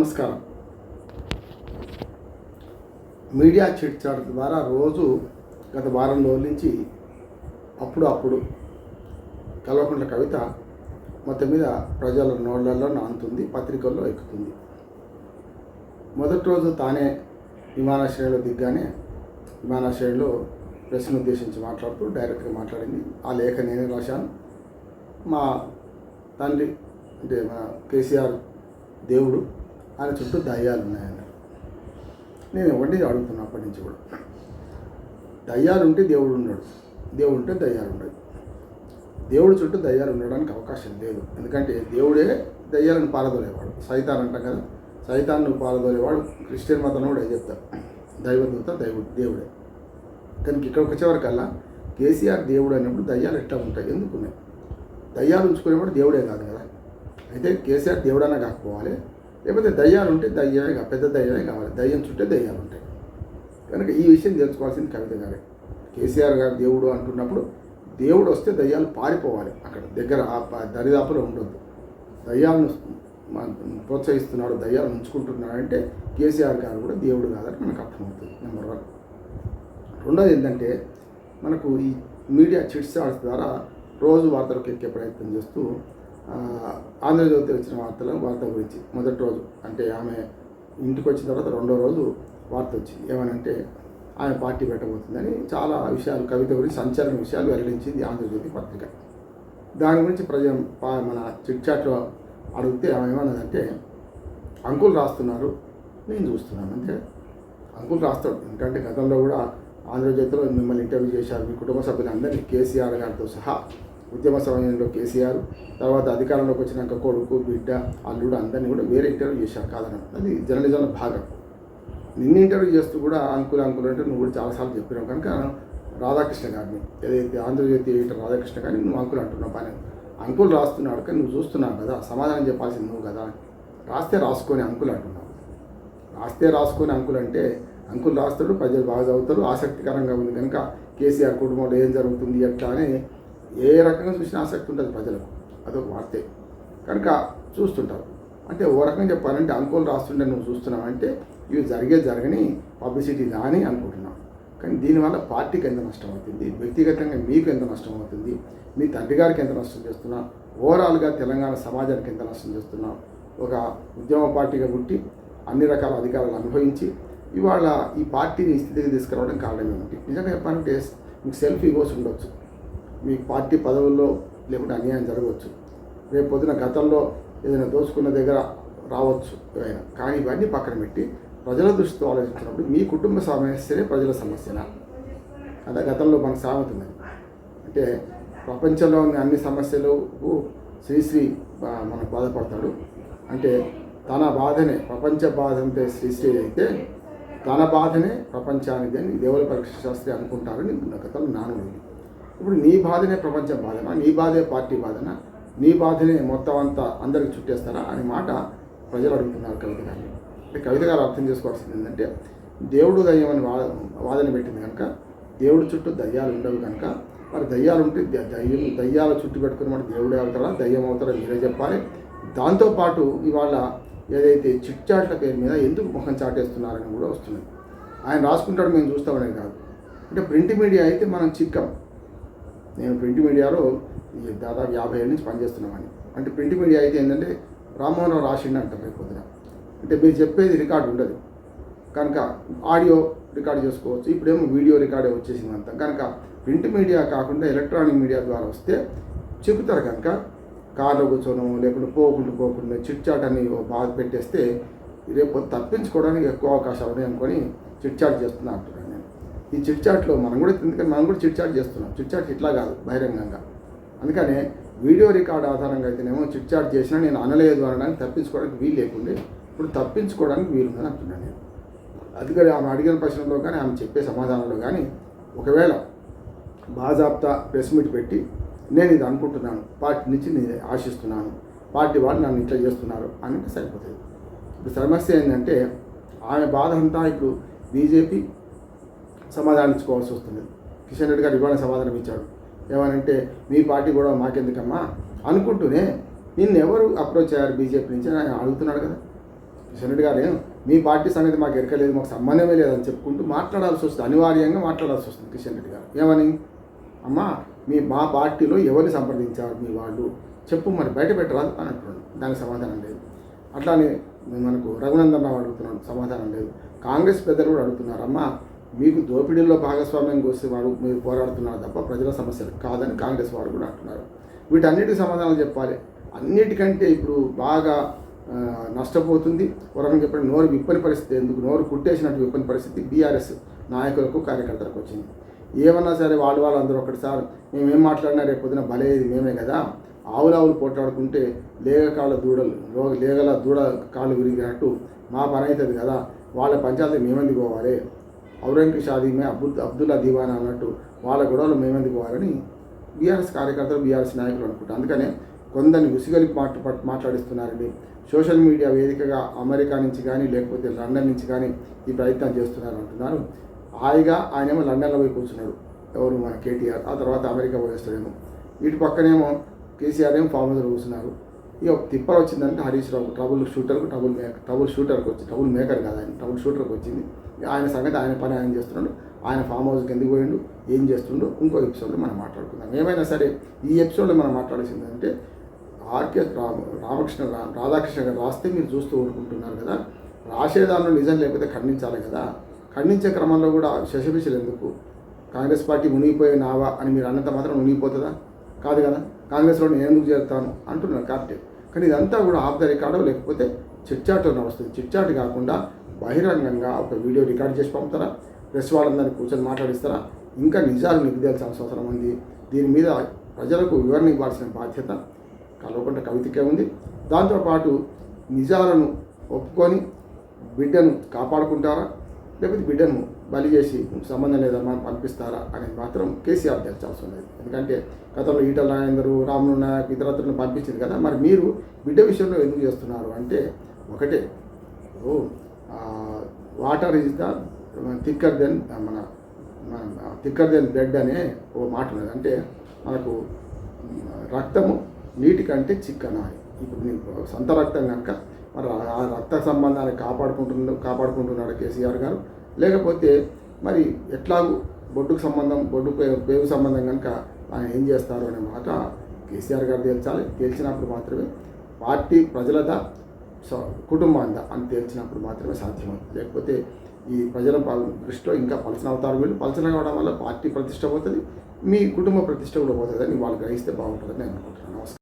నమస్కారం. Media chit chat ద్వారా రోజు గత వారం రోజుల నుంచి అప్పుడు అప్పుడు కల్వకుంట్ల కవిత మొత్తం మీద ప్రజల నోళ్ళలో నానుతుంది పత్రికల్లో ఎక్కుతుంది. మొదటి రోజు తానే విమానాశ్రయంలో దిగ్గానే విమానాశ్రయంలో ప్రెస్ను ఉద్దేశించి మాట్లాడుతూ డైరెక్ట్గా మాట్లాడింది. ఆ లేఖ నేనే రాశాను. మా తండ్రి అంటే మన కేసీఆర్ దేవుడు ఆయన చుట్టూ దయ్యాలు ఉన్నాయని నేను ఎవరిని అడుగుతున్నా అప్పటి నుంచి కూడా. దయ్యాలు ఉంటే దేవుడు ఉన్నాడు దేవుడు ఉంటే దయ్యాలు ఉండదు దేవుడు చుట్టూ దయ్యాలు ఉండడానికి అవకాశం లేదు. ఎందుకంటే దేవుడే దయ్యాలను పారదోలేవాడు. సైతాన్ అంటాం కదా. సైతాన్ని పారదోలేవాడు. క్రిస్టియన్ మతం కూడా చెప్తారు. దైవదూత దైవుడు దేవుడే. కానీ ఇక్కడికి వచ్చేవరకల్లా కేసీఆర్ దేవుడు అయినప్పుడు దయ్యాలు ఎట్లా ఉంటాయి? ఎందుకున్నాయి దయ్యాలు ఉంచుకునేవాడు దేవుడే కాదు కదా. అయితే కేసీఆర్ దేవుడైనా కాకపోవాలి. లేకపోతే దయ్యాలు ఉంటే దయ్యమే పెద్ద దయ్యమే కావాలి. దయ్యం చుట్టే దయ్యాలు ఉంటాయి. కనుక ఈ విషయం తెలుసుకోవాల్సింది కవిత గారే. కేసీఆర్ గారు దేవుడు అంటున్నప్పుడు దేవుడు వస్తే దయ్యాలు పారిపోవాలి అక్కడ. దగ్గర ఆ దరిదాపులో ఉండొద్దు. దయ్యాలను ప్రోత్సహిస్తున్నాడు దయ్యాలు ఉంచుకుంటున్నాడు అంటే కేసీఆర్ గారు కూడా దేవుడు కాదని మనకు అర్థమవుతుంది నెంబర్ వన్. రెండోది ఏంటంటే మనకు ఈ మీడియా చిట్స్ ద్వారా రోజు వార్తలకు ఎక్కే ప్రయత్నం చేస్తూ ఆంధ్రజ్యోతి వచ్చిన వార్తలు వార్త గురించి మొదటి రోజు అంటే ఆమె ఇంటికి వచ్చిన తర్వాత రెండో రోజు వార్త వచ్చింది. ఏమనంటే ఆమె పార్టీ పెట్టబోతుందని చాలా విషయాలు కవిత గురించి సంచలన విషయాలు వెల్లడించింది ఆంధ్రజ్యోతి పత్రిక. దాని గురించి ప్రజ మన చిట్ చాట్లో అడిగితే ఆమె ఏమన్నదంటే అంకుల్ రాస్తున్నారు నేను చూస్తున్నాను. అంటే అంకుల్ రాస్తాడు. ఎందుకంటే గతంలో కూడా ఆంధ్రజ్యోతిలో మిమ్మల్ని ఇంటర్వ్యూ చేశారు మీ కుటుంబ సభ్యులందరినీ కేసీఆర్ గారితో సహా ఉద్యమ సమయంలో కేసీఆర్ తర్వాత అధికారంలోకి వచ్చినాక కొడుకు బిడ్డ అల్లుడు అందరినీ కూడా వేరే ఇంటర్వ్యూ చేశారు కాదన అది జర్నలిజంలో భాగం. నిన్న ఇంటర్వ్యూ చేస్తూ కూడా అంకుల్ అంకులు అంటే నువ్వు కూడా చాలాసార్లు చెప్పినావు. కనుక రాధాకృష్ణ గారిని ఏదైతే ఆంధ్రజ్యోతి ఎడిటర్ రాధాకృష్ణ గారిని నువ్వు అంకులు అంటున్నావు పని. అంకుల్ రాస్తున్నాడు కానీ నువ్వు చూస్తున్నావు కదా సమాధానం చెప్పాల్సింది నువ్వు కదా. రాస్తే రాసుకొని అంకులు అంటున్నావు. రాస్తే రాసుకొని అంకులు అంటే అంకుల్ రాస్తాడు ప్రజలు బాగా చదువుతారు ఆసక్తికరంగా ఉంది. కనుక కేసీఆర్ కుటుంబంలో ఏం జరుగుతుంది ఎట్లా అని ఏ రకంగా చూసినా ఆసక్తి ఉంటుంది ప్రజలకు. అదొక వార్తే. కనుక చూస్తుంటారు అంటే ఓ రకంగా చెప్పాలంటే అంకుల్ రాస్తుంటే నువ్వు చూస్తున్నావు అంటే ఇవి జరిగే జరగని పబ్లిసిటీ కానీ అనుకుంటున్నావు. కానీ దీనివల్ల పార్టీకి ఎంత నష్టం అవుతుంది? వ్యక్తిగతంగా మీకు ఎంత నష్టం అవుతుంది? మీ తండ్రి గారికి ఎంత నష్టం చేస్తున్నా ఓవరాల్గా తెలంగాణ సమాజానికి ఎంత నష్టం చేస్తున్నావు? ఒక ఉద్యమ పార్టీగా పుట్టి అన్ని రకాల అధికారాలు అనుభవించి ఇవాళ ఈ పార్టీని స్థితికి తీసుకురావడం కారణం ఏమిటి నిజంగా చెప్పాలంటే మీకు సెల్ఫ్ ఈగోస్ ఉండొచ్చు. మీ పార్టీ పదవుల్లో లేకుంటే అన్యాయం జరగవచ్చు. రేపు పొద్దున గతంలో ఏదైనా దోచుకున్న దగ్గర రావచ్చు ఏమైనా కానీ ఇవన్నీ పక్కన పెట్టి ప్రజల దృష్టితో ఆలోచించినప్పుడు మీ కుటుంబ సమస్యనే ప్రజల సమస్యనా అదే గతంలో మనకు సామెత ఉన్నది. అంటే ప్రపంచంలో ఉన్న అన్ని సమస్యలకు శ్రీశ్రీ బా- మనకు బాధపడతాడు. అంటే తన బాధనే ప్రపంచ బాధ అంటే శ్రీశ్రీ అయితే తన బాధనే ప్రపంచానికి అని దేవుల పరీక్ష శాస్త్రి అనుకుంటారని గతంలో నానుడు ఇప్పుడు నీ బాధనే ప్రపంచ బాధనా? నీ బాధే పార్టీ బాధన? నీ బాధనే మొత్తం అంతా అందరికి చుట్టేస్తారా అనే మాట ప్రజలు అడుగుతున్నారు కవిత గారు. అంటే కవిత గారు అర్థం చేసుకోవాల్సింది ఏంటంటే దేవుడు దయ్యం అని వాదన పెట్టింది కనుక దేవుడి చుట్టూ దయ్యాలు ఉండవు కనుక మరి దయ్యాలు ఉంటే దయ్యం దయ్యాల చుట్టూ పెట్టుకుని మన దేవుడే అవుతారా? దయ్యం అవుతారా? మీరే చెప్పాలి. దాంతోపాటు ఇవాళ ఏదైతే చిట్చాట్ల పేరు మీద ఎందుకు ముఖం చాటేస్తున్నారని కూడా వస్తుంది ఆయన రాసుకుంటాడు మేము చూస్తామనే కాదు. అంటే ప్రింట్ మీడియా అయితే మనం చిక్కం. నేను ప్రింట్ మీడియాలో ఈ దాదాపు యాభై ఏళ్ళ నుంచి పనిచేస్తున్నామని అంటే ప్రింట్ మీడియా అయితే ఏంటంటే రామ్మోహన్ రావు రాసిండు అంటారు రేపు పొద్దున. అంటే మీరు చెప్పేది రికార్డు ఉండదు. కనుక ఆడియో రికార్డ్ చేసుకోవచ్చు. ఇప్పుడేమో వీడియో రికార్డే వచ్చేసింది అంతా కనుక ప్రింట్ మీడియా కాకుండా ఎలక్ట్రానిక్ మీడియా ద్వారా వస్తే చెబుతారు కనుక కార్లో కూర్చోను లేకుంటే పోకుండా పోకుండా చిట్ చాట్ అని బాగా బాధ పెట్టేస్తే రేపు తప్పించుకోవడానికి ఎక్కువ అవకాశాలు ఉన్నాయి అనుకొని చిట్ చాట్ చేస్తున్నా అంటున్నాను ఈ చిట్ చాట్లో మనం కూడా ఎందుకంటే మనం కూడా చిట్ చాట్ చేస్తున్నాం. చిట్ చాట్ ఇట్లా కాదు బహిరంగంగా. అందుకనే వీడియో రికార్డ్ ఆధారంగా అయితేనేమో చిట్ చాట్ చేసినా నేను అనలేదు అనడానికి తప్పించుకోవడానికి వీలు లేకుండే ఇప్పుడు తప్పించుకోవడానికి వీలుందని అంటున్నాను నేను. అందుకని ఆమె అడిగిన ప్రశ్నలో కానీ ఆమె చెప్పే సమాధానంలో కానీ ఒకవేళ బాజాబ్తా ప్రెస్ మీట్ పెట్టి నేను ఇది అనుకుంటున్నాను పార్టీ నుంచి నేను ఆశిస్తున్నాను పార్టీ వాళ్ళు నన్ను ఇట్లా చేస్తున్నారు అని అంటే సరిపోతుంది. ఇప్పుడు సమస్య ఏంటంటే ఆమె బాధ అంతా ఇప్పుడు బీజేపీ సమాధానించుకోవాల్సి వస్తుంది. కిషన్ రెడ్డి గారు ఇవాళ సమాధానం ఇచ్చాడు ఏమనంటే మీ పార్టీ కూడా మాకెందుకమ్మా? అనుకుంటూనే నిన్ను ఎవరు అప్రోచ్ అయ్యారు బీజేపీ నుంచి ఆయన అడుగుతున్నాడు కదా. కిషన్ రెడ్డి గారు మీ పార్టీ సంగతి మాకు ఎరకలేదు మాకు సంబంధమే లేదని చెప్పుకుంటూ మాట్లాడాల్సి వస్తుంది. అనివార్యంగా మాట్లాడాల్సి వస్తుంది కిషన్ రెడ్డి గారు. ఏమని? అమ్మా మీ మా పార్టీలో ఎవరిని సంప్రదించారు మీ వాళ్ళు? చెప్పు మరి బయట పెట్టరాదు అని అంటున్నాడు. దానికి సమాధానం లేదు. అట్లానే మనకు రఘునందన్ రావు అడుగుతున్నాడు. సమాధానం లేదు. కాంగ్రెస్ పెద్దలు కూడా అడుగుతున్నారు. అమ్మా మీకు దోపిడీల్లో భాగస్వామ్యం కోసి వాడు మీరు పోరాడుతున్నారు తప్ప ప్రజల సమస్యలు కాదని కాంగ్రెస్ వాడు కూడా అంటున్నారు. వీటన్నిటికి సమాధానం చెప్పాలి. అన్నిటికంటే ఇప్పుడు బాగా నష్టపోతుంది. వరకు చెప్పిన నోరు విప్పని పరిస్థితి ఎందుకు? నోరు కుట్టేసినట్టు విప్పని పరిస్థితి బీఆర్ఎస్ నాయకులకు కార్యకర్తలకు వచ్చింది. ఏమన్నా సరే వాళ్ళు వాళ్ళందరూ ఒకటిసారి మేమేం మాట్లాడినా రేపు పొద్దున బలేది మేమే కదా. ఆవులావులు పోట్లాడుకుంటే లేగ కాళ్ళ దూడలు లేగల దూడ కాళ్ళు విరిగినట్టు మా పని అవుతుంది కదా. వాళ్ళ పంచాయతీ మేమెందుకు పోవాలి? ఔరంకి షాదీమే అబ్దుల్ అబ్దుల్లా దివానా అన్నట్టు వాళ్ళ గొడవలు మేమెందుకు పోవాలని బీఆర్ఎస్ కార్యకర్తలు బీఆర్ఎస్ నాయకులు అనుకుంటారు. అందుకనే కొందరిని ఉసిగలిపి మాట మాట్లాడిస్తున్నారండి. సోషల్ మీడియా వేదికగా అమెరికా నుంచి కానీ లేకపోతే లండన్ నుంచి కానీ ఈ ప్రయత్నం చేస్తున్నారు అంటున్నారు. హాయిగా ఆయనేమో లండన్లో పోయి కూర్చున్నాడు. ఎవరు? మన కేటీఆర్. ఆ తర్వాత అమెరికా పోయేస్తాడేమో. ఇటు పక్కనేమో కేసీఆర్ ఏమో ఫామ్ హౌస్లో కూర్చున్నారు. ఇక తిప్పలు వచ్చిందంటే హరీష్ రావు ట్రబుల్ షూటర్కు ట్రబుల్ మేకర్ ట్రబుల్ షూటర్కి వచ్చి ట్రబుల్ మేకర్ కాదు ఆయన ట్రబుల్ షూటర్కి వచ్చింది. ఆయన సంగతి ఆయన పని ఆయన చేస్తున్నాడు. ఆయన ఫామ్ హౌస్కి ఎందుకు పోయిండు? ఏం చేస్తుండో? ఇంకో ఎపిసోడ్లో మనం మాట్లాడుకుందాం. ఏమైనా సరే ఈ ఎపిసోడ్లో మనం మాట్లాడాల్సింది అంటే ఆర్కే రామ రామకృష్ణ రా- రాధాకృష్ణ గారు రాస్తే మీరు చూస్తూ ఊరుకుంటున్నారు కదా. రాసేదానిలో నిజం లేకపోతే ఖండించాలి కదా. ఖండించే క్రమంలో కూడా శశబిషలు ఎందుకు? కాంగ్రెస్ పార్టీ మునిగిపోయే నావా అని మీరు అన్నంత మాత్రం మునిగిపోతుందా? కాదు కదా. కాంగ్రెస్లో నేను ఎందుకు చేరుతాను? అంటున్నారు కరెక్టే. కానీ ఇదంతా కూడా ఆఫ్ ద రికార్డు లేకపోతే చిట్చాట్ వస్తుంది చిట్చాటు కాకుండా బహిరంగంగా ఒక వీడియో రికార్డ్ చేసి పంపుతారా? ప్రెస్ వాళ్ళందరినీ కూర్చొని మాట్లాడిస్తారా? ఇంకా నిజాలు నిగ్గుదేల్సిన అవసరం ఉంది. దీని మీద ప్రజలకు వివరణ ఇవ్వాల్సిన బాధ్యత కల్వకుంట కవితకే ఉంది. దాంతోపాటు నిజాలను ఒప్పుకొని బిడ్డను కాపాడుకుంటారా? లేకపోతే బిడ్డను బలి చేసి సంబంధం లేదమ్మా పంపిస్తారా అనేది మాత్రం కేసీఆర్ తెచ్చాల్సి ఉన్నది ఎందుకంటే గతంలో ఈటల రాజేందరు రాములు నాయక్ ఇతరత్రులను పంపించింది కదా. మరి మీరు బిడ్డ విషయంలో ఎందుకు చేస్తున్నారు అంటే ఒకటే ఓ water is the thicker than మన థిక్కర్ దెన్ బ్లడ్ అనే ఓ మాట ఉన్నది. అంటే మనకు రక్తము నీటి కంటే చిక్కన? ఇప్పుడు నేను సొంత రక్తం కనుక మరి ఆ- ఆ రక్త సంబంధాన్ని కాపాడుకుంటున్న కాపాడుకుంటున్నాడు కేసీఆర్ గారు. లేకపోతే మరి ఎట్లాగూ బొడ్డుకు సంబంధం బొడ్డు పేరు సంబంధం కనుక ఆయన ఏం చేస్తారు అనే మాట కేసీఆర్ గారు తేల్చాలి. తేల్చినప్పుడు మాత్రమే పార్టీ ప్రజలదా స- కుటుంబాందా అని తేల్చినప్పుడు మాత్రమే సాధ్యమవుతుంది. లేకపోతే ఈ ప్రజల దృష్టిలో ఇంకా పలసన అవుతారు వీళ్ళు. పలసన కావడం వల్ల పార్టీ ప్రతిష్ట పోతుంది మీ కుటుంబ ప్రతిష్ట కూడా పోతుందని వాళ్ళు గ్రహిస్తే బాగుంటుందని నేను అనుకుంటున్నాను. నమస్కారం.